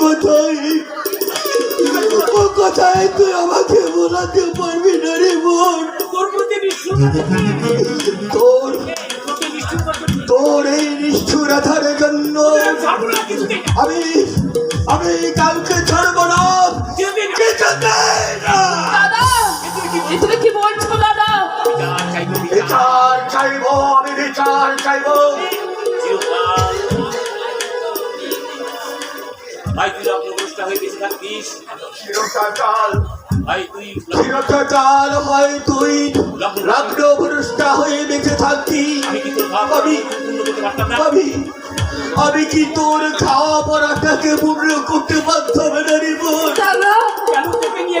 কোথায় ও কোথায় তুই আমাকে বোলাতে পারবি না রে বোন তোর তোর এই নিষ্ঠুরতার জন্য। আমি আমি কাউকে ছাড়বো না না। কিছুতেই না ভাই তুই হয়ে বেঁচে থাকিস। চিরকাল ভাই তুই চিরকাল হয় তুই হয়ে বেঁচে আমি কি তোর ভাব আমি কি তোর খাওয়া পড়াটাকে পূর্ণ করতে পারতাম না রে কেন তোকে নিয়ে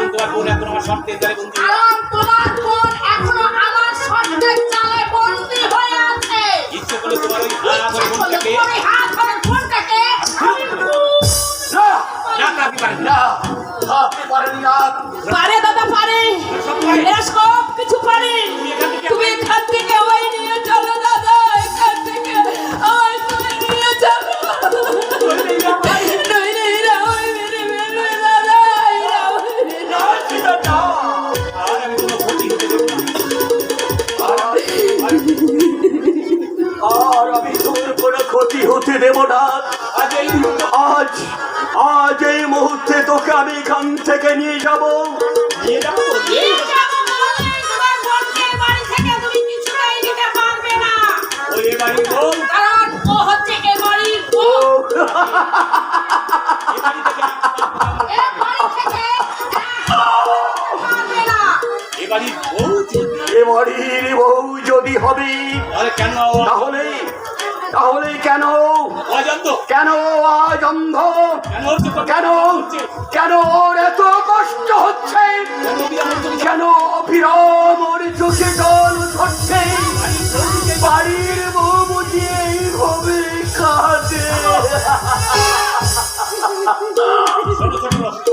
কারণ তোমার বোন এখন আমার শর্তের জালে বন্দি কারণ তোমার বোন এখনও আমার শর্তের জালে বন্দি হয়ে আছে। ইচ্ছে করলে তোমার ওই হাত ধরে বোনটাকে হাত ধরে বোনটাকে আমি না না কাপি পারেন না। না আপনি পারেন না। পারে দাদা পারে। এরা সব কিছু পারে। তুমি এখান থেকে আমি তোর কোনো ক্ষতি হতে দেব না। আজ আজ আজ এই মুহূর্তে তোকে আমি এখান থেকে নিয়ে যাব। নিয়ে বাড়ির বউ যদি হবে তাহলে কেন তাহলে কেন? কেন আজ অন্ধ কেন কেন কেন ওর এত